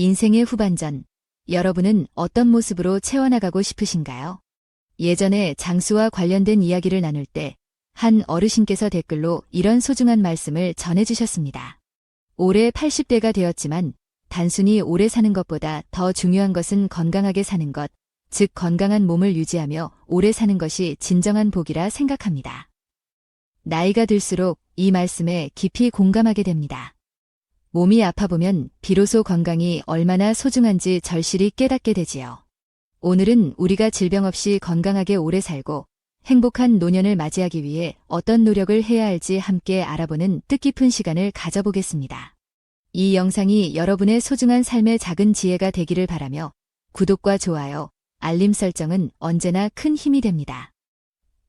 인생의 후반전, 여러분은 어떤 모습으로 채워나가고 싶으신가요? 예전에 장수와 관련된 이야기를 나눌 때, 한 어르신께서 댓글로 이런 소중한 말씀을 전해주셨습니다. 올해 80대가 되었지만, 단순히 오래 사는 것보다 더 중요한 것은 건강하게 사는 것, 즉 건강한 몸을 유지하며 오래 사는 것이 진정한 복이라 생각합니다. 나이가 들수록 이 말씀에 깊이 공감하게 됩니다. 몸이 아파보면 비로소 건강이 얼마나 소중한지 절실히 깨닫게 되지요. 오늘은 우리가 질병 없이 건강하게 오래 살고 행복한 노년을 맞이하기 위해 어떤 노력을 해야 할지 함께 알아보는 뜻깊은 시간을 가져보겠습니다. 이 영상이 여러분의 소중한 삶의 작은 지혜가 되기를 바라며 구독과 좋아요, 알림 설정은 언제나 큰 힘이 됩니다.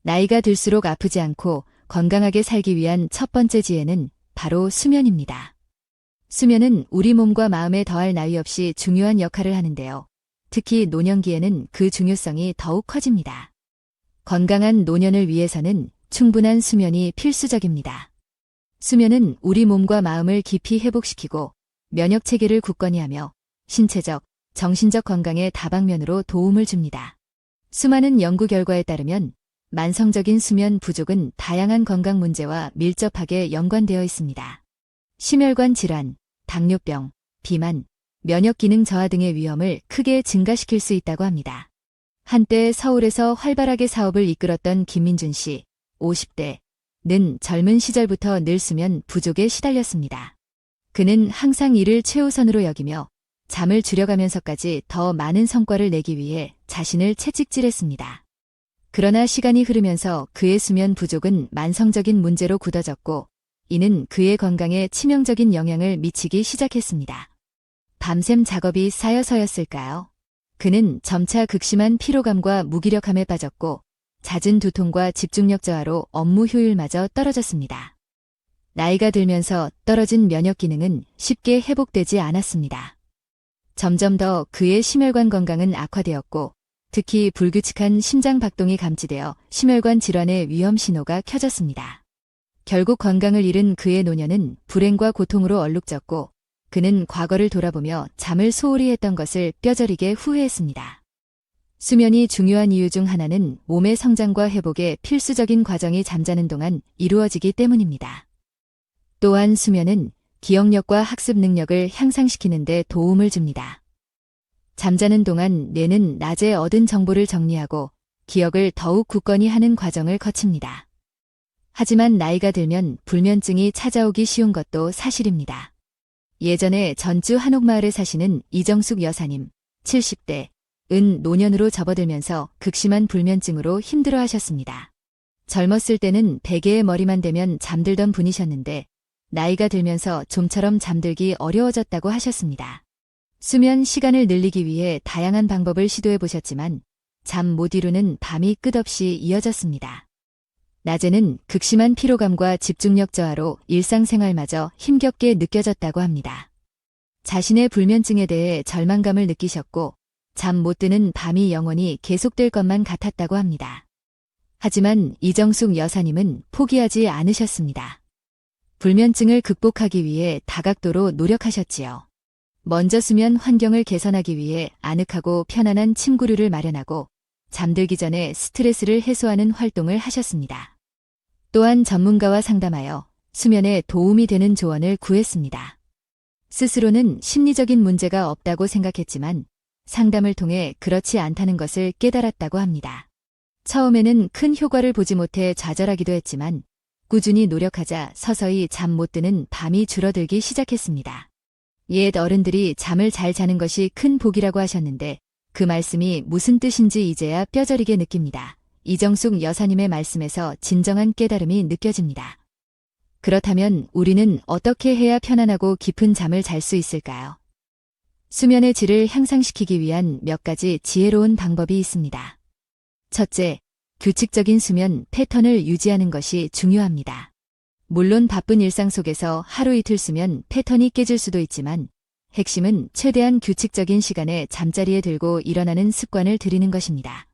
나이가 들수록 아프지 않고 건강하게 살기 위한 첫 번째 지혜는 바로 수면입니다. 수면은 우리 몸과 마음에 더할 나위 없이 중요한 역할을 하는데요. 특히 노년기에는 그 중요성이 더욱 커집니다. 건강한 노년을 위해서는 충분한 수면이 필수적입니다. 수면은 우리 몸과 마음을 깊이 회복시키고 면역 체계를 굳건히 하며 신체적, 정신적 건강의 다방면으로 도움을 줍니다. 수많은 연구 결과에 따르면 만성적인 수면 부족은 다양한 건강 문제와 밀접하게 연관되어 있습니다. 심혈관 질환, 당뇨병, 비만, 면역 기능 저하 등의 위험을 크게 증가시킬 수 있다고 합니다. 한때 서울에서 활발하게 사업을 이끌었던 김민준 씨, 50대는 젊은 시절부터 늘 수면 부족에 시달렸습니다. 그는 항상 이를 최우선으로 여기며 잠을 줄여가면서까지 더 많은 성과를 내기 위해 자신을 채찍질했습니다. 그러나 시간이 흐르면서 그의 수면 부족은 만성적인 문제로 굳어졌고 이는 그의 건강에 치명적인 영향을 미치기 시작했습니다. 밤샘 작업이 쌓여서였을까요? 그는 점차 극심한 피로감과 무기력함에 빠졌고 잦은 두통과 집중력 저하로 업무 효율마저 떨어졌습니다. 나이가 들면서 떨어진 면역 기능은 쉽게 회복되지 않았습니다. 점점 더 그의 심혈관 건강은 악화되었고 특히 불규칙한 심장 박동이 감지되어 심혈관 질환의 위험 신호가 켜졌습니다. 결국 건강을 잃은 그의 노년은 불행과 고통으로 얼룩졌고 그는 과거를 돌아보며 잠을 소홀히 했던 것을 뼈저리게 후회했습니다. 수면이 중요한 이유 중 하나는 몸의 성장과 회복의 필수적인 과정이 잠자는 동안 이루어지기 때문입니다. 또한 수면은 기억력과 학습 능력을 향상시키는 데 도움을 줍니다. 잠자는 동안 뇌는 낮에 얻은 정보를 정리하고 기억을 더욱 굳건히 하는 과정을 거칩니다. 하지만 나이가 들면 불면증이 찾아오기 쉬운 것도 사실입니다. 예전에 전주 한옥마을에 사시는 이정숙 여사님, 70대, 은 노년으로 접어들면서 극심한 불면증으로 힘들어 하셨습니다. 젊었을 때는 베개에 머리만 대면 잠들던 분이셨는데, 나이가 들면서 좀처럼 잠들기 어려워졌다고 하셨습니다. 수면 시간을 늘리기 위해 다양한 방법을 시도해 보셨지만, 잠 못 이루는 밤이 끝없이 이어졌습니다. 낮에는 극심한 피로감과 집중력 저하로 일상생활마저 힘겹게 느껴졌다고 합니다. 자신의 불면증에 대해 절망감을 느끼셨고 잠 못 드는 밤이 영원히 계속될 것만 같았다고 합니다. 하지만 이정숙 여사님은 포기하지 않으셨습니다. 불면증을 극복하기 위해 다각도로 노력하셨지요. 먼저 수면 환경을 개선하기 위해 아늑하고 편안한 침구류를 마련하고 잠들기 전에 스트레스를 해소하는 활동을 하셨습니다. 또한 전문가와 상담하여 수면에 도움이 되는 조언을 구했습니다. 스스로는 심리적인 문제가 없다고 생각했지만 상담을 통해 그렇지 않다는 것을 깨달았다고 합니다. 처음에는 큰 효과를 보지 못해 좌절하기도 했지만 꾸준히 노력하자 서서히 잠 못 드는 밤이 줄어들기 시작했습니다. 옛 어른들이 잠을 잘 자는 것이 큰 복이라고 하셨는데 그 말씀이 무슨 뜻인지 이제야 뼈저리게 느낍니다. 이정숙 여사님의 말씀에서 진정한 깨달음이 느껴집니다. 그렇다면 우리는 어떻게 해야 편안하고 깊은 잠을 잘 수 있을까요? 수면의 질을 향상시키기 위한 몇 가지 지혜로운 방법이 있습니다. 첫째, 규칙적인 수면 패턴을 유지하는 것이 중요합니다. 물론 바쁜 일상 속에서 하루 이틀 수면 패턴이 깨질 수도 있지만 핵심은 최대한 규칙적인 시간에 잠자리에 들고 일어나는 습관을 들이는 것입니다.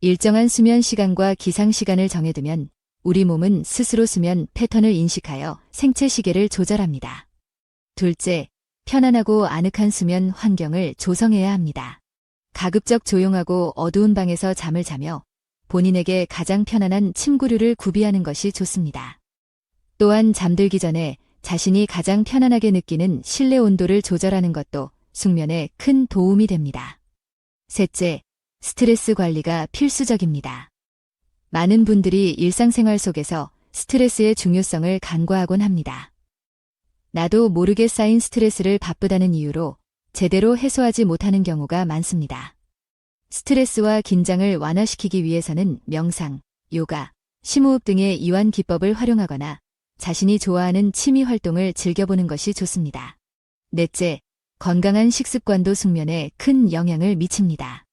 일정한 수면 시간과 기상 시간을 정해두면 우리 몸은 스스로 수면 패턴을 인식하여 생체 시계를 조절합니다. 둘째, 편안하고 아늑한 수면 환경을 조성해야 합니다. 가급적 조용하고 어두운 방에서 잠을 자며 본인에게 가장 편안한 침구류를 구비하는 것이 좋습니다. 또한 잠들기 전에 자신이 가장 편안하게 느끼는 실내 온도를 조절하는 것도 숙면에 큰 도움이 됩니다. 셋째, 스트레스 관리가 필수적입니다. 많은 분들이 일상생활 속에서 스트레스의 중요성을 간과하곤 합니다. 나도 모르게 쌓인 스트레스를 바쁘다는 이유로 제대로 해소하지 못하는 경우가 많습니다. 스트레스와 긴장을 완화시키기 위해서는 명상, 요가, 심호흡 등의 이완 기법을 활용하거나 자신이 좋아하는 취미 활동을 즐겨보는 것이 좋습니다. 넷째, 건강한 식습관도 숙면에 큰 영향을 미칩니다.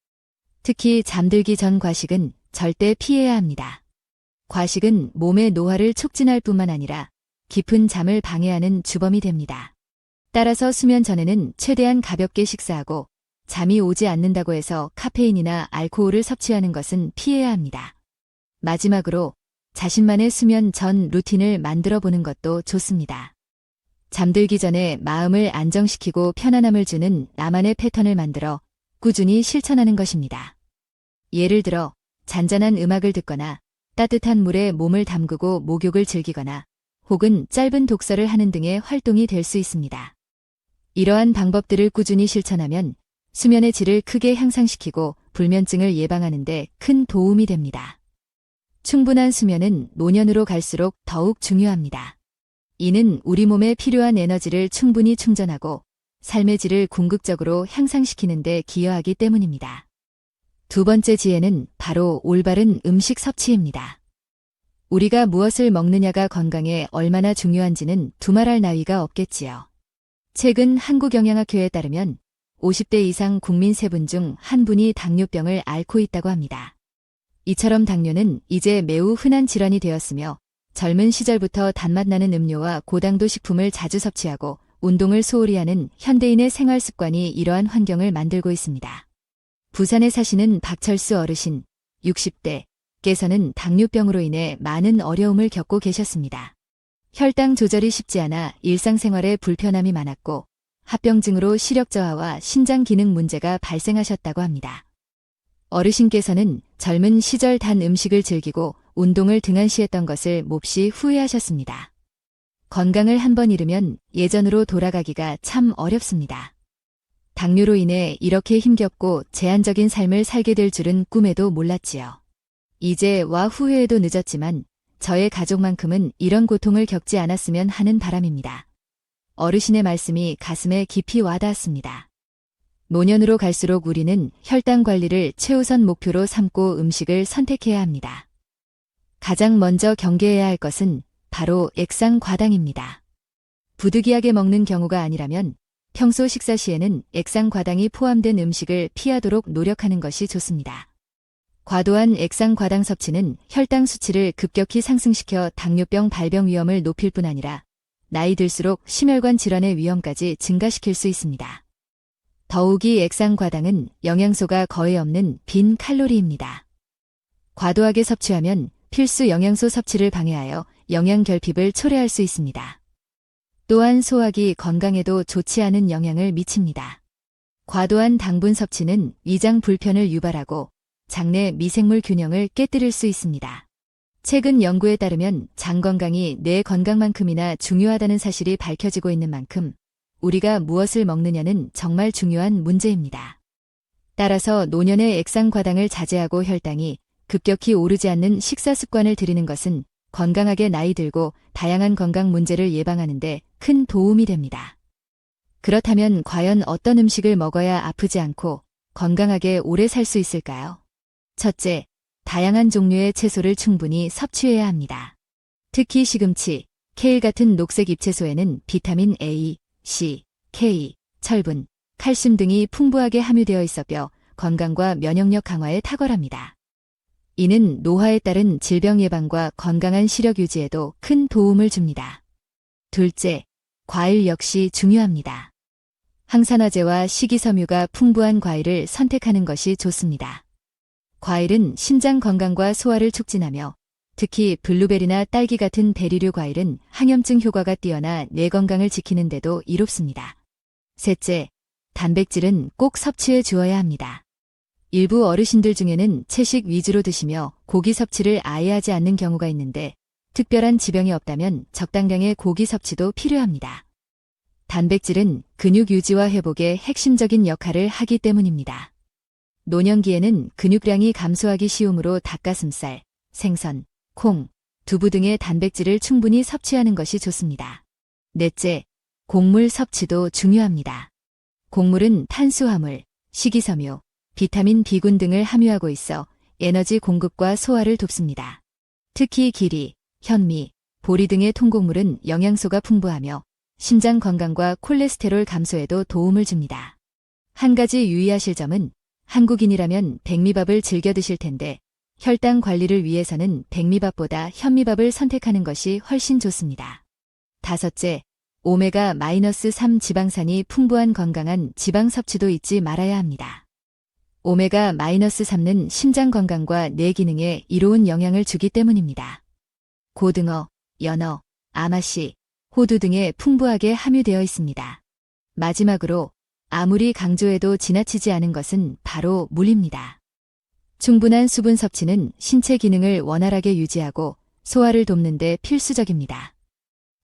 특히 잠들기 전 과식은 절대 피해야 합니다. 과식은 몸의 노화를 촉진할 뿐만 아니라 깊은 잠을 방해하는 주범이 됩니다. 따라서 수면 전에는 최대한 가볍게 식사하고 잠이 오지 않는다고 해서 카페인이나 알코올을 섭취하는 것은 피해야 합니다. 마지막으로 자신만의 수면 전 루틴을 만들어 보는 것도 좋습니다. 잠들기 전에 마음을 안정시키고 편안함을 주는 나만의 패턴을 만들어 꾸준히 실천하는 것입니다. 예를 들어 잔잔한 음악을 듣거나 따뜻한 물에 몸을 담그고 목욕을 즐기거나 혹은 짧은 독서를 하는 등의 활동이 될 수 있습니다. 이러한 방법들을 꾸준히 실천하면 수면의 질을 크게 향상시키고 불면증을 예방하는 데 큰 도움이 됩니다. 충분한 수면은 노년으로 갈수록 더욱 중요합니다. 이는 우리 몸에 필요한 에너지를 충분히 충전하고 삶의 질을 궁극적으로 향상시키는 데 기여하기 때문입니다. 두 번째 지혜는 바로 올바른 음식 섭취입니다. 우리가 무엇을 먹느냐가 건강에 얼마나 중요한지는 두말할 나위가 없겠지요. 최근 한국영양학회에 따르면 50대 이상 국민 3분 중한 분이 당뇨병을 앓고 있다고 합니다. 이처럼 당뇨는 이제 매우 흔한 질환이 되었으며 젊은 시절부터 단맛 나는 음료와 고당도 식품을 자주 섭취하고 운동을 소홀히 하는 현대인의 생활 습관이 이러한 환경을 만들고 있습니다. 부산에 사시는 박철수 어르신 60대께서는 당뇨병으로 인해 많은 어려움을 겪고 계셨습니다. 혈당 조절이 쉽지 않아 일상생활에 불편함이 많았고 합병증으로 시력 저하와 신장 기능 문제가 발생하셨다고 합니다. 어르신께서는 젊은 시절 단 음식을 즐기고 운동을 등한시했던 것을 몹시 후회하셨습니다. 건강을 한번 잃으면 예전으로 돌아가기가 참 어렵습니다. 당뇨로 인해 이렇게 힘겹고 제한적인 삶을 살게 될 줄은 꿈에도 몰랐지요. 이제 와 후회해도 늦었지만 저의 가족만큼은 이런 고통을 겪지 않았으면 하는 바람입니다. 어르신의 말씀이 가슴에 깊이 와닿았습니다. 노년으로 갈수록 우리는 혈당 관리를 최우선 목표로 삼고 음식을 선택해야 합니다. 가장 먼저 경계해야 할 것은 바로 액상 과당입니다. 부득이하게 먹는 경우가 아니라면 평소 식사 시에는 액상 과당이 포함된 음식을 피하도록 노력하는 것이 좋습니다. 과도한 액상 과당 섭취는 혈당 수치를 급격히 상승시켜 당뇨병 발병 위험을 높일 뿐 아니라 나이 들수록 심혈관 질환의 위험까지 증가시킬 수 있습니다. 더욱이 액상 과당은 영양소가 거의 없는 빈 칼로리입니다. 과도하게 섭취하면 필수 영양소 섭취를 방해하여 영양 결핍을 초래할 수 있습니다. 또한 소화기 건강에도 좋지 않은 영향을 미칩니다. 과도한 당분 섭취는 위장 불편을 유발하고 장내 미생물 균형을 깨뜨릴 수 있습니다. 최근 연구에 따르면 장 건강이 뇌 건강만큼이나 중요하다는 사실이 밝혀지고 있는 만큼 우리가 무엇을 먹느냐는 정말 중요한 문제입니다. 따라서 노년의 액상 과당을 자제하고 혈당이 급격히 오르지 않는 식사 습관을 들이는 것은 건강하게 나이 들고 다양한 건강 문제를 예방하는데 큰 도움이 됩니다. 그렇다면 과연 어떤 음식을 먹어야 아프지 않고 건강하게 오래 살 수 있을까요? 첫째, 다양한 종류의 채소를 충분히 섭취해야 합니다. 특히 시금치, 케일 같은 녹색 잎채소에는 비타민 A, C, K, 철분, 칼슘 등이 풍부하게 함유되어 있어 뼈, 건강과 면역력 강화에 탁월합니다. 이는 노화에 따른 질병 예방과 건강한 시력 유지에도 큰 도움을 줍니다. 둘째, 과일 역시 중요합니다. 항산화제와 식이섬유가 풍부한 과일을 선택하는 것이 좋습니다. 과일은 신장 건강과 소화를 촉진하며 특히 블루베리나 딸기 같은 베리류 과일은 항염증 효과가 뛰어나 뇌 건강을 지키는 데도 이롭습니다. 셋째, 단백질은 꼭 섭취해 주어야 합니다. 일부 어르신들 중에는 채식 위주로 드시며 고기 섭취를 아예 하지 않는 경우가 있는데 특별한 지병이 없다면 적당량의 고기 섭취도 필요합니다. 단백질은 근육 유지와 회복에 핵심적인 역할을 하기 때문입니다. 노년기에는 근육량이 감소하기 쉬우므로 닭가슴살, 생선, 콩, 두부 등의 단백질을 충분히 섭취하는 것이 좋습니다. 넷째, 곡물 섭취도 중요합니다. 곡물은 탄수화물, 식이섬유, 비타민 B군 등을 함유하고 있어 에너지 공급과 소화를 돕습니다. 특히 기리, 현미, 보리 등의 통곡물은 영양소가 풍부하며 심장 건강과 콜레스테롤 감소에도 도움을 줍니다. 한 가지 유의하실 점은 한국인이라면 백미밥을 즐겨 드실 텐데 혈당 관리를 위해서는 백미밥보다 현미밥을 선택하는 것이 훨씬 좋습니다. 다섯째, 오메가-3 지방산이 풍부한 건강한 지방 섭취도 잊지 말아야 합니다. 오메가-3는 심장 건강과 뇌 기능에 이로운 영향을 주기 때문입니다. 고등어, 연어, 아마씨, 호두 등에 풍부하게 함유되어 있습니다. 마지막으로 아무리 강조해도 지나치지 않은 것은 바로 물입니다. 충분한 수분 섭취는 신체 기능을 원활하게 유지하고 소화를 돕는 데 필수적입니다.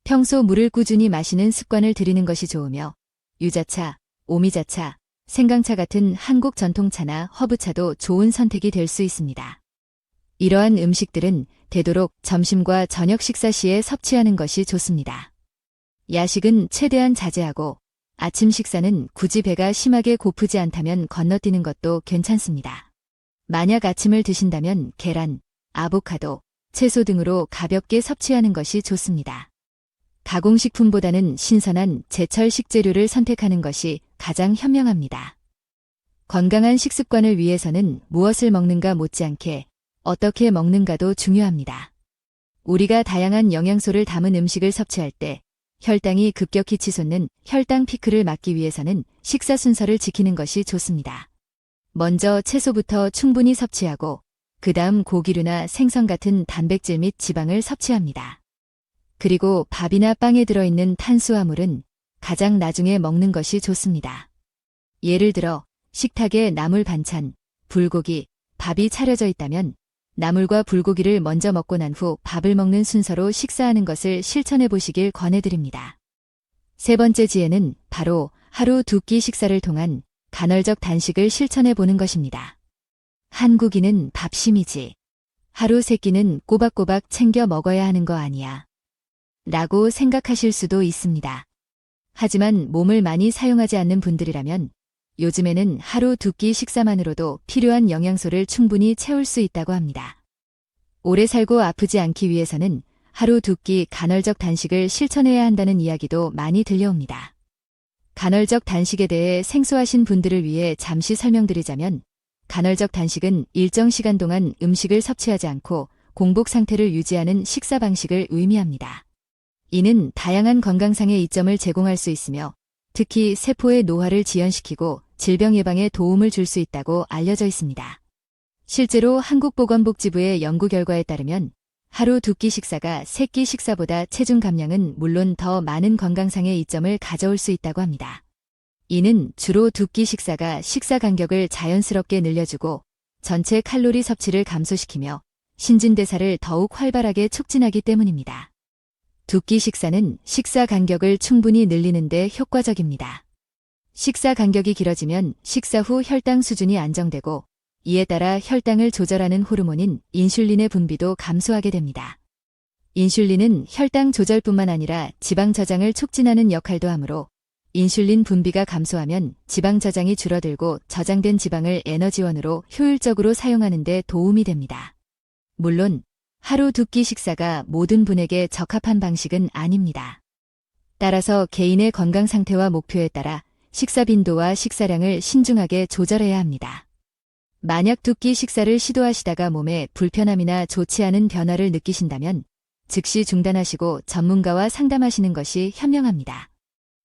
평소 물을 꾸준히 마시는 습관을 들이는 것이 좋으며 유자차, 오미자차, 생강차 같은 한국 전통차나 허브차도 좋은 선택이 될 수 있습니다. 이러한 음식들은 되도록 점심과 저녁 식사 시에 섭취하는 것이 좋습니다. 야식은 최대한 자제하고 아침 식사는 굳이 배가 심하게 고프지 않다면 건너뛰는 것도 괜찮습니다. 만약 아침을 드신다면 계란, 아보카도, 채소 등으로 가볍게 섭취하는 것이 좋습니다. 가공식품보다는 신선한 제철 식재료를 선택하는 것이 가장 현명합니다. 건강한 식습관을 위해서는 무엇을 먹는가 못지않게 어떻게 먹는가도 중요합니다. 우리가 다양한 영양소를 담은 음식을 섭취할 때 혈당이 급격히 치솟는 혈당 피크를 막기 위해서는 식사 순서를 지키는 것이 좋습니다. 먼저 채소부터 충분히 섭취하고 그 다음 고기류나 생선 같은 단백질 및 지방을 섭취합니다. 그리고 밥이나 빵에 들어있는 탄수화물은 가장 나중에 먹는 것이 좋습니다. 예를 들어 식탁에 나물 반찬, 불고기, 밥이 차려져 있다면 나물과 불고기를 먼저 먹고 난 후 밥을 먹는 순서로 식사하는 것을 실천해 보시길 권해드립니다. 세 번째 지혜는 바로 하루 두 끼 식사를 통한 간헐적 단식을 실천해 보는 것입니다. 한국인은 밥심이지. 하루 세 끼는 꼬박꼬박 챙겨 먹어야 하는 거 아니야. 라고 생각하실 수도 있습니다. 하지만 몸을 많이 사용하지 않는 분들이라면 요즘에는 하루 두 끼 식사만으로도 필요한 영양소를 충분히 채울 수 있다고 합니다. 오래 살고 아프지 않기 위해서는 하루 두 끼 간헐적 단식을 실천해야 한다는 이야기도 많이 들려옵니다. 간헐적 단식에 대해 생소하신 분들을 위해 잠시 설명드리자면 간헐적 단식은 일정 시간 동안 음식을 섭취하지 않고 공복 상태를 유지하는 식사 방식을 의미합니다. 이는 다양한 건강상의 이점을 제공할 수 있으며 특히 세포의 노화를 지연시키고 질병 예방에 도움을 줄 수 있다고 알려져 있습니다. 실제로 한국보건복지부의 연구 결과에 따르면 하루 두 끼 식사가 세 끼 식사보다 체중 감량은 물론 더 많은 건강상의 이점을 가져올 수 있다고 합니다. 이는 주로 두 끼 식사가 식사 간격을 자연스럽게 늘려주고 전체 칼로리 섭취를 감소시키며 신진대사를 더욱 활발하게 촉진하기 때문입니다. 두 끼 식사는 식사 간격을 충분히 늘리는데 효과적입니다. 식사 간격이 길어지면 식사 후 혈당 수준이 안정되고 이에 따라 혈당을 조절하는 호르몬인 인슐린의 분비도 감소하게 됩니다. 인슐린은 혈당 조절뿐만 아니라 지방 저장을 촉진하는 역할도 하므로 인슐린 분비가 감소하면 지방 저장이 줄어들고 저장된 지방을 에너지원으로 효율적으로 사용하는 데 도움이 됩니다. 물론 하루 두 끼 식사가 모든 분에게 적합한 방식은 아닙니다. 따라서 개인의 건강 상태와 목표에 따라 식사 빈도와 식사량을 신중하게 조절해야 합니다. 만약 두 끼 식사를 시도하시다가 몸에 불편함이나 좋지 않은 변화를 느끼신다면 즉시 중단하시고 전문가와 상담하시는 것이 현명합니다.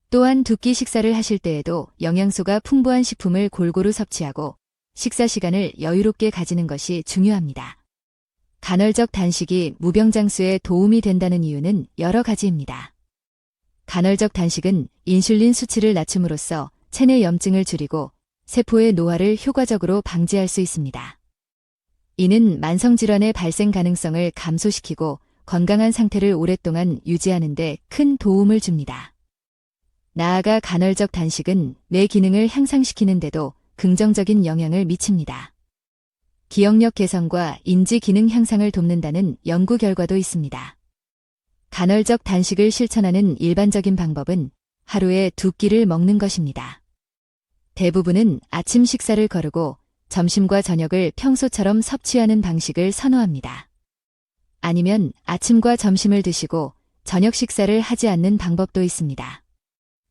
또한 두 끼 식사를 하실 때에도 영양소가 풍부한 식품을 골고루 섭취하고 식사 시간을 여유롭게 가지는 것이 중요합니다. 간헐적 단식이 무병장수에 도움이 된다는 이유는 여러 가지입니다. 간헐적 단식은 인슐린 수치를 낮춤으로써 체내 염증을 줄이고 세포의 노화를 효과적으로 방지할 수 있습니다. 이는 만성질환의 발생 가능성을 감소시키고 건강한 상태를 오랫동안 유지하는 데 큰 도움을 줍니다. 나아가 간헐적 단식은 뇌 기능을 향상시키는데도 긍정적인 영향을 미칩니다. 기억력 개선과 인지 기능 향상을 돕는다는 연구 결과도 있습니다. 간헐적 단식을 실천하는 일반적인 방법은 하루에 두 끼를 먹는 것입니다. 대부분은 아침 식사를 거르고 점심과 저녁을 평소처럼 섭취하는 방식을 선호합니다. 아니면 아침과 점심을 드시고 저녁 식사를 하지 않는 방법도 있습니다.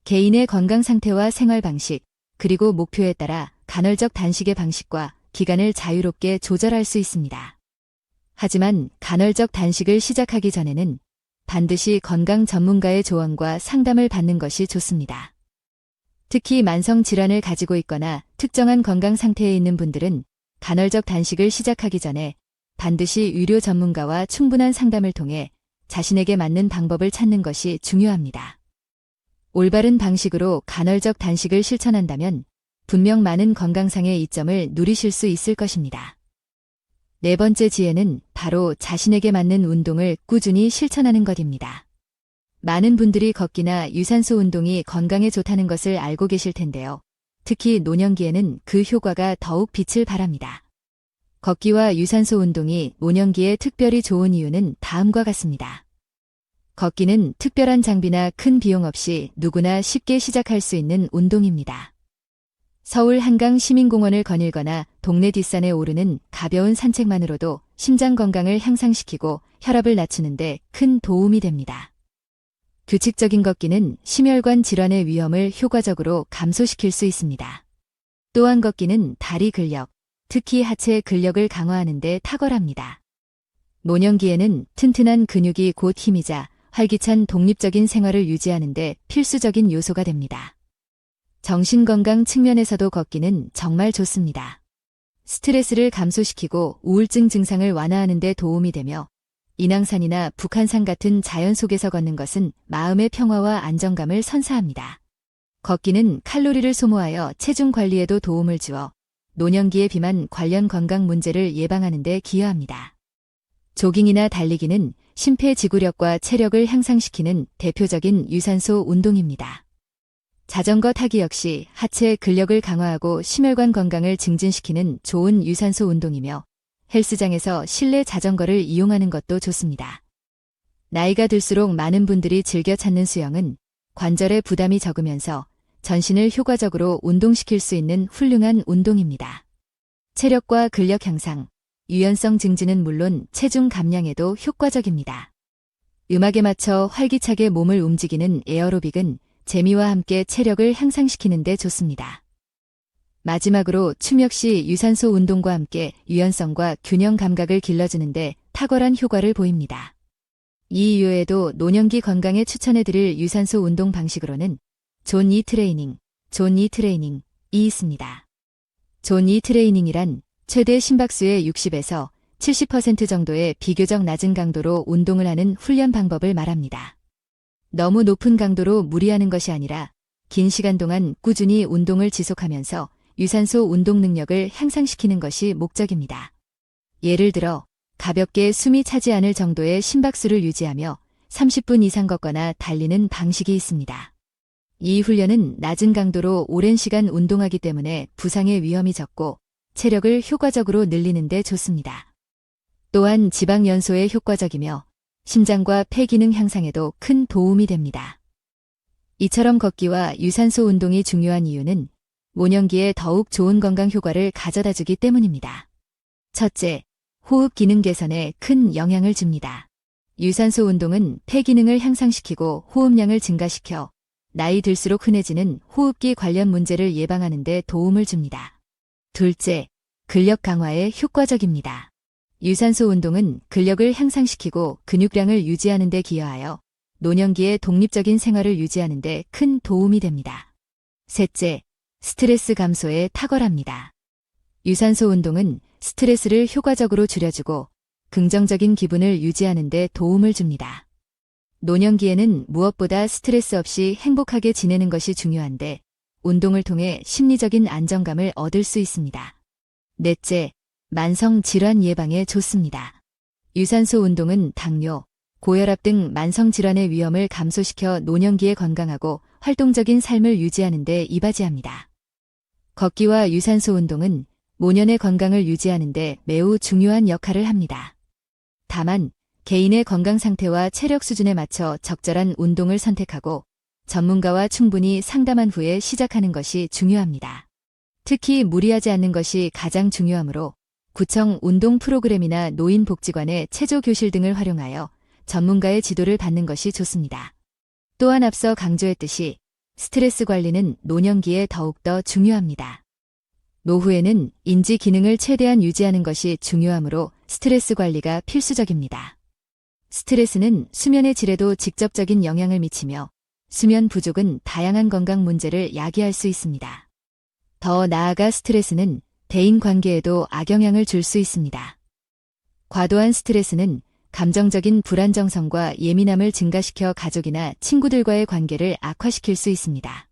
개인의 건강 상태와 생활 방식, 그리고 목표에 따라 간헐적 단식의 방식과 기간을 자유롭게 조절할 수 있습니다. 하지만 간헐적 단식을 시작하기 전에는 반드시 건강 전문가의 조언과 상담을 받는 것이 좋습니다. 특히 만성 질환을 가지고 있거나 특정한 건강 상태에 있는 분들은 간헐적 단식을 시작하기 전에 반드시 의료 전문가와 충분한 상담을 통해 자신에게 맞는 방법을 찾는 것이 중요합니다. 올바른 방식으로 간헐적 단식을 실천한다면 분명 많은 건강상의 이점을 누리실 수 있을 것입니다. 네 번째 지혜는 바로 자신에게 맞는 운동을 꾸준히 실천하는 것입니다. 많은 분들이 걷기나 유산소 운동이 건강에 좋다는 것을 알고 계실 텐데요. 특히 노년기에는 그 효과가 더욱 빛을 발합니다. 걷기와 유산소 운동이 노년기에 특별히 좋은 이유는 다음과 같습니다. 걷기는 특별한 장비나 큰 비용 없이 누구나 쉽게 시작할 수 있는 운동입니다. 서울 한강 시민공원을 거닐거나 동네 뒷산에 오르는 가벼운 산책만으로도 심장 건강을 향상시키고 혈압을 낮추는데 큰 도움이 됩니다. 규칙적인 걷기는 심혈관 질환의 위험을 효과적으로 감소시킬 수 있습니다. 또한 걷기는 다리 근력, 특히 하체 근력을 강화하는 데 탁월합니다. 노년기에는 튼튼한 근육이 곧 힘이자 활기찬 독립적인 생활을 유지하는 데 필수적인 요소가 됩니다. 정신건강 측면에서도 걷기는 정말 좋습니다. 스트레스를 감소시키고 우울증 증상을 완화하는 데 도움이 되며 인왕산이나 북한산 같은 자연 속에서 걷는 것은 마음의 평화와 안정감을 선사합니다. 걷기는 칼로리를 소모하여 체중 관리에도 도움을 주어 노년기의 비만 관련 건강 문제를 예방하는 데 기여합니다. 조깅이나 달리기는 심폐지구력과 체력을 향상시키는 대표적인 유산소 운동입니다. 자전거 타기 역시 하체 근력을 강화하고 심혈관 건강을 증진시키는 좋은 유산소 운동이며 헬스장에서 실내 자전거를 이용하는 것도 좋습니다. 나이가 들수록 많은 분들이 즐겨 찾는 수영은 관절의 부담이 적으면서 전신을 효과적으로 운동시킬 수 있는 훌륭한 운동입니다. 체력과 근력 향상, 유연성 증진은 물론 체중 감량에도 효과적입니다. 음악에 맞춰 활기차게 몸을 움직이는 에어로빅은 재미와 함께 체력을 향상시키는 데 좋습니다. 마지막으로 춤 역시 유산소 운동과 함께 유연성과 균형 감각을 길러주는데 탁월한 효과를 보입니다. 이 이외에도 노년기 건강에 추천해드릴 유산소 운동 방식으로는 존 이 트레이닝, 존 이 트레이닝이 있습니다. 존 이 트레이닝이란 최대 심박수의 60에서 70% 정도의 비교적 낮은 강도로 운동을 하는 훈련 방법을 말합니다. 너무 높은 강도로 무리하는 것이 아니라 긴 시간 동안 꾸준히 운동을 지속하면서 유산소 운동 능력을 향상시키는 것이 목적입니다. 예를 들어 가볍게 숨이 차지 않을 정도의 심박수를 유지하며 30분 이상 걷거나 달리는 방식이 있습니다. 이 훈련은 낮은 강도로 오랜 시간 운동하기 때문에 부상의 위험이 적고 체력을 효과적으로 늘리는 데 좋습니다. 또한 지방 연소에 효과적이며 심장과 폐 기능 향상에도 큰 도움이 됩니다. 이처럼 걷기와 유산소 운동이 중요한 이유는 모년기에 더욱 좋은 건강 효과를 가져다 주기 때문입니다. 첫째, 호흡 기능 개선에 큰 영향을 줍니다. 유산소 운동은 폐 기능을 향상시키고 호흡량을 증가시켜 나이 들수록 흔해지는 호흡기 관련 문제를 예방하는 데 도움을 줍니다. 둘째, 근력 강화에 효과적입니다. 유산소 운동은 근력을 향상시키고 근육량을 유지하는 데 기여하여 노년기에 독립적인 생활을 유지하는 데 큰 도움이 됩니다. 셋째, 스트레스 감소에 탁월합니다. 유산소 운동은 스트레스를 효과적으로 줄여주고 긍정적인 기분을 유지하는 데 도움을 줍니다. 노년기에는 무엇보다 스트레스 없이 행복하게 지내는 것이 중요한데 운동을 통해 심리적인 안정감을 얻을 수 있습니다. 넷째, 만성 질환 예방에 좋습니다. 유산소 운동은 당뇨, 고혈압 등 만성 질환의 위험을 감소시켜 노년기에 건강하고 활동적인 삶을 유지하는 데 이바지합니다. 걷기와 유산소 운동은 모년의 건강을 유지하는 데 매우 중요한 역할을 합니다. 다만 개인의 건강 상태와 체력 수준에 맞춰 적절한 운동을 선택하고 전문가와 충분히 상담한 후에 시작하는 것이 중요합니다. 특히 무리하지 않는 것이 가장 중요하므로 구청 운동 프로그램이나 노인복지관의 체조교실 등을 활용하여 전문가의 지도를 받는 것이 좋습니다. 또한 앞서 강조했듯이 스트레스 관리는 노년기에 더욱더 중요합니다. 노후에는 인지 기능을 최대한 유지하는 것이 중요하므로 스트레스 관리가 필수적입니다. 스트레스는 수면의 질에도 직접적인 영향을 미치며 수면 부족은 다양한 건강 문제를 야기할 수 있습니다. 더 나아가 스트레스는 대인 관계에도 악영향을 줄 수 있습니다. 과도한 스트레스는 감정적인 불안정성과 예민함을 증가시켜 가족이나 친구들과의 관계를 악화시킬 수 있습니다.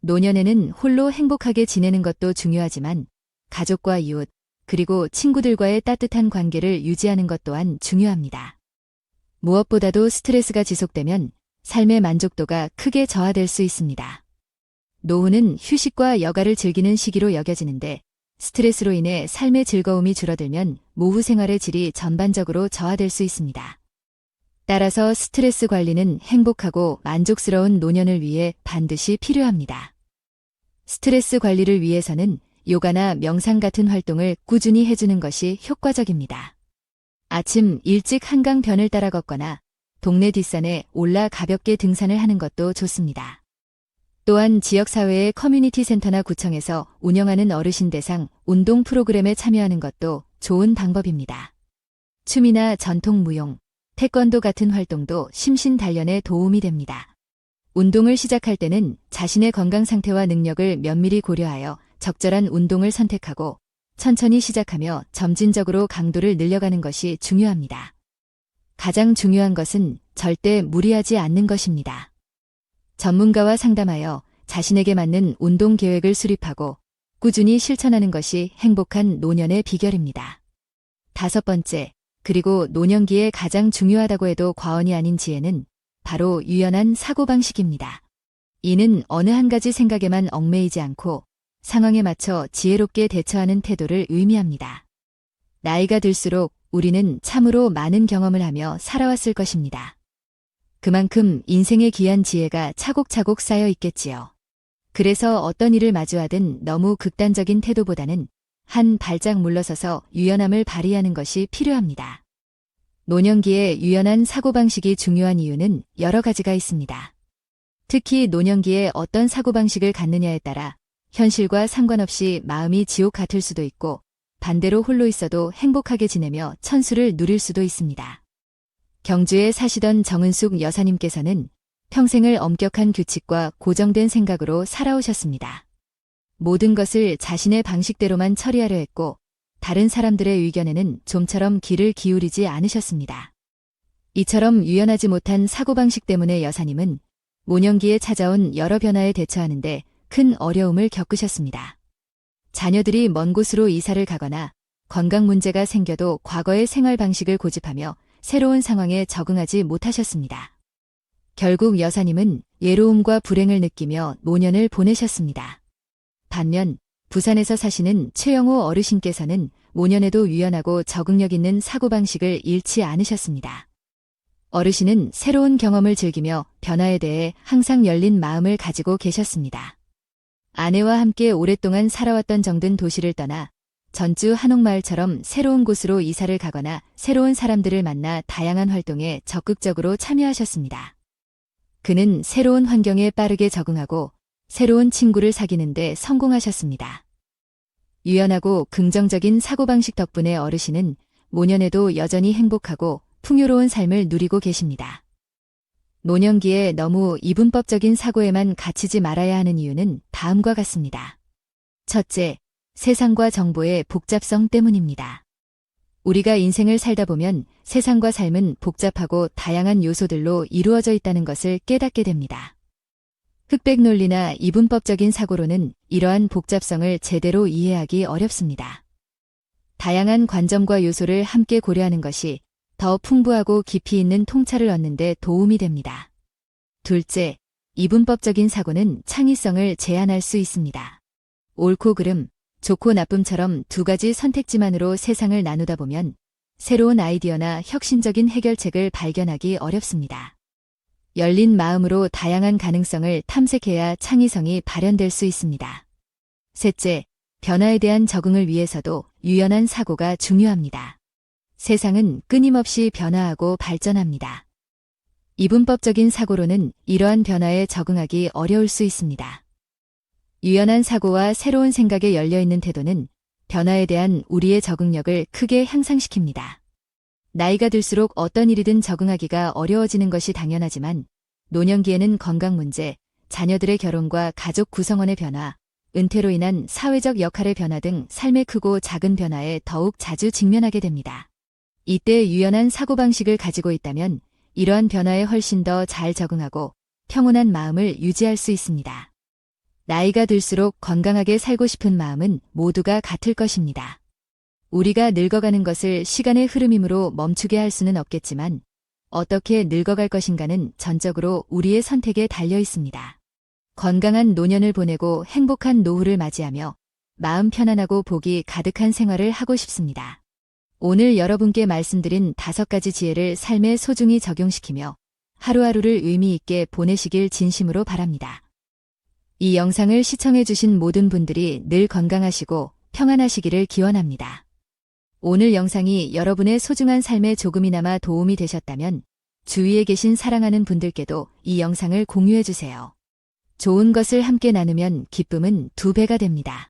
노년에는 홀로 행복하게 지내는 것도 중요하지만 가족과 이웃, 그리고 친구들과의 따뜻한 관계를 유지하는 것 또한 중요합니다. 무엇보다도 스트레스가 지속되면 삶의 만족도가 크게 저하될 수 있습니다. 노후는 휴식과 여가를 즐기는 시기로 여겨지는데 스트레스로 인해 삶의 즐거움이 줄어들면 노후 생활의 질이 전반적으로 저하될 수 있습니다. 따라서 스트레스 관리는 행복하고 만족스러운 노년을 위해 반드시 필요합니다. 스트레스 관리를 위해서는 요가나 명상 같은 활동을 꾸준히 해주는 것이 효과적입니다. 아침 일찍 한강 변을 따라 걷거나 동네 뒷산에 올라 가볍게 등산을 하는 것도 좋습니다. 또한 지역사회의 커뮤니티 센터나 구청에서 운영하는 어르신 대상 운동 프로그램에 참여하는 것도 좋은 방법입니다. 춤이나 전통 무용, 태권도 같은 활동도 심신 단련에 도움이 됩니다. 운동을 시작할 때는 자신의 건강 상태와 능력을 면밀히 고려하여 적절한 운동을 선택하고 천천히 시작하며 점진적으로 강도를 늘려가는 것이 중요합니다. 가장 중요한 것은 절대 무리하지 않는 것입니다. 전문가와 상담하여 자신에게 맞는 운동 계획을 수립하고 꾸준히 실천하는 것이 행복한 노년의 비결입니다. 다섯 번째, 그리고 노년기에 가장 중요하다고 해도 과언이 아닌 지혜는 바로 유연한 사고방식입니다. 이는 어느 한 가지 생각에만 얽매이지 않고 상황에 맞춰 지혜롭게 대처하는 태도를 의미합니다. 나이가 들수록 우리는 참으로 많은 경험을 하며 살아왔을 것입니다. 그만큼 인생의 귀한 지혜가 차곡차곡 쌓여 있겠지요. 그래서 어떤 일을 마주하든 너무 극단적인 태도보다는 한 발짝 물러서서 유연함을 발휘하는 것이 필요합니다. 노년기에 유연한 사고방식이 중요한 이유는 여러 가지가 있습니다. 특히 노년기에 어떤 사고방식을 갖느냐에 따라 현실과 상관없이 마음이 지옥 같을 수도 있고 반대로 홀로 있어도 행복하게 지내며 천수를 누릴 수도 있습니다. 경주에 사시던 정은숙 여사님께서는 평생을 엄격한 규칙과 고정된 생각으로 살아오셨습니다. 모든 것을 자신의 방식대로만 처리하려 했고 다른 사람들의 의견에는 좀처럼 귀를 기울이지 않으셨습니다. 이처럼 유연하지 못한 사고방식 때문에 여사님은 모년기에 찾아온 여러 변화에 대처하는데 큰 어려움을 겪으셨습니다. 자녀들이 먼 곳으로 이사를 가거나 건강 문제가 생겨도 과거의 생활 방식을 고집하며 새로운 상황에 적응하지 못하셨습니다. 결국 여사님은 예로움과 불행을 느끼며 노년을 보내셨습니다. 반면 부산에서 사시는 최영호 어르신께서는 모년에도 유연하고 적응력 있는 사고방식을 잃지 않으셨습니다. 어르신은 새로운 경험을 즐기며 변화에 대해 항상 열린 마음을 가지고 계셨습니다. 아내와 함께 오랫동안 살아왔던 정든 도시를 떠나 전주 한옥마을처럼 새로운 곳으로 이사를 가거나 새로운 사람들을 만나 다양한 활동에 적극적으로 참여하셨습니다. 그는 새로운 환경에 빠르게 적응하고 새로운 친구를 사귀는데 성공하셨습니다. 유연하고 긍정적인 사고방식 덕분에 어르신은 모년에도 여전히 행복하고 풍요로운 삶을 누리고 계십니다. 노년기에 너무 이분법적인 사고에만 갇히지 말아야 하는 이유는 다음과 같습니다. 첫째, 세상과 정보의 복잡성 때문입니다. 우리가 인생을 살다 보면 세상과 삶은 복잡하고 다양한 요소들로 이루어져 있다는 것을 깨닫게 됩니다. 흑백 논리나 이분법적인 사고로는 이러한 복잡성을 제대로 이해하기 어렵습니다. 다양한 관점과 요소를 함께 고려하는 것이 더 풍부하고 깊이 있는 통찰을 얻는 데 도움이 됩니다. 둘째, 이분법적인 사고는 창의성을 제한할 수 있습니다. 옳고 그름, 좋고 나쁨처럼 두 가지 선택지만으로 세상을 나누다 보면 새로운 아이디어나 혁신적인 해결책을 발견하기 어렵습니다. 열린 마음으로 다양한 가능성을 탐색해야 창의성이 발현될 수 있습니다. 셋째, 변화에 대한 적응을 위해서도 유연한 사고가 중요합니다. 세상은 끊임없이 변화하고 발전합니다. 이분법적인 사고로는 이러한 변화에 적응하기 어려울 수 있습니다. 유연한 사고와 새로운 생각에 열려있는 태도는 변화에 대한 우리의 적응력을 크게 향상시킵니다. 나이가 들수록 어떤 일이든 적응하기가 어려워지는 것이 당연하지만 노년기에는 건강 문제, 자녀들의 결혼과 가족 구성원의 변화, 은퇴로 인한 사회적 역할의 변화 등 삶의 크고 작은 변화에 더욱 자주 직면하게 됩니다. 이때 유연한 사고방식을 가지고 있다면 이러한 변화에 훨씬 더 잘 적응하고 평온한 마음을 유지할 수 있습니다. 나이가 들수록 건강하게 살고 싶은 마음은 모두가 같을 것입니다. 우리가 늙어가는 것을 시간의 흐름이므로 멈추게 할 수는 없겠지만 어떻게 늙어갈 것인가는 전적으로 우리의 선택에 달려 있습니다. 건강한 노년을 보내고 행복한 노후를 맞이하며 마음 편안하고 복이 가득한 생활을 하고 싶습니다. 오늘 여러분께 말씀드린 다섯 가지 지혜를 삶에 소중히 적용시키며 하루하루를 의미 있게 보내시길 진심으로 바랍니다. 이 영상을 시청해주신 모든 분들이 늘 건강하시고 평안하시기를 기원합니다. 오늘 영상이 여러분의 소중한 삶에 조금이나마 도움이 되셨다면 주위에 계신 사랑하는 분들께도 이 영상을 공유해주세요. 좋은 것을 함께 나누면 기쁨은 두 배가 됩니다.